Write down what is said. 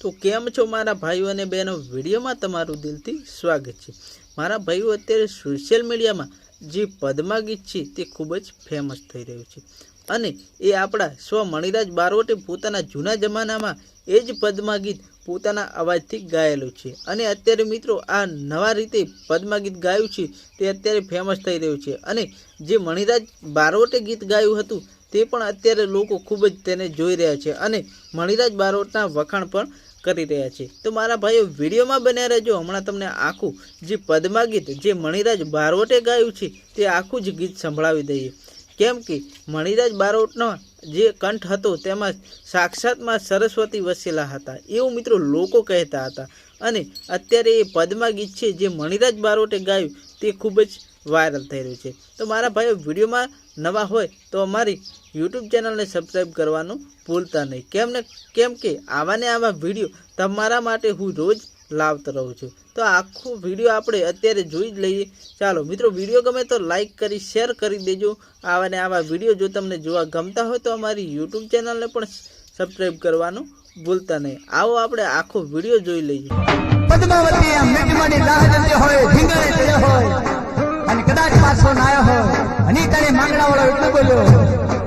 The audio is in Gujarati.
તો કેમ છો મારા ભાઈઓ અને બહેનો? વિડીયોમાં તમારું દિલથી સ્વાગત છે. મારા ભાઈઓ અત્યારે સોશિયલ મીડિયામાં જે પદ્મા ગીત છે તે ખૂબ જ ફેમસ થઈ રહ્યું છે. અને એ આપણા સ્વ મણિરાજ બારોટે પોતાના જૂના જમાનામાં એ જ પદ્મા ગીત પોતાના અવાજથી ગાયેલું છે. અને અત્યારે મિત્રો આ નવા રીતે પદ્મા ગીત ગાયું છે તે અત્યારે ફેમસ થઈ રહ્યું છે. અને જે મણિરાજ બારોટે ગીત ગાયું હતું તે પણ અત્યારે લોકો ખૂબ જ તેને જોઈ રહ્યા છે અને મણિરાજ બારોટના વખાણ પણ કરી રહ્યા છે. તો મારા ભાઈઓ, વિડીયોમાં બન્યા રહેજો. હમણાં તમને આખું જે પદ્મા ગીત જે મણિરાજ બારોટે ગાયું છે, તે આખું જ ગીત સંભળાવી દઈએ. કેમ કે મણિરાજ બારોટનો જે કંઠ હતો, તેમાં સાક્ષાતમાં સરસ્વતી વસેલા હતા. એવું મિત્રો લોકો કહેતા હતા. અને અત્યારે એ પદ્મા ગીત છે, જે મણિરાજ બારોટે ગાયું, તે ખૂબ જ વાયરલ થઈ રહ્યું છે. તો મારા ભાઈઓ, વિડીયોમાં નવા હોય તો અમારી યુટ્યુબ ચેનલને સબસ્ક્રાઈબ કરવાનું ભૂલતા નહીં. કેમ ને, કેમ કે આવા ને આવા વીડિયો તમારા માટે હું રોજ લાવતો રહું છું. તો આખો વીડિયો આપણે અત્યારે જોઈ જ લઈએ. ચાલો, મિત્રો, વીડિયો ગમે તો લાઈક કરી શેર કરી દેજો. આવા ને આવા વીડિયો જો તમને જોવા ગમતા હોય તો અમારી યુટ્યુબ ચેનલને પણ સબસ્ક્રાઈબ કરવાનું ભૂલતા નહીં. આવો આપણે આખો વીડિયો જોઈ લઈએ. நாங்கள அவளை விட்டு கொள்ளுவோம்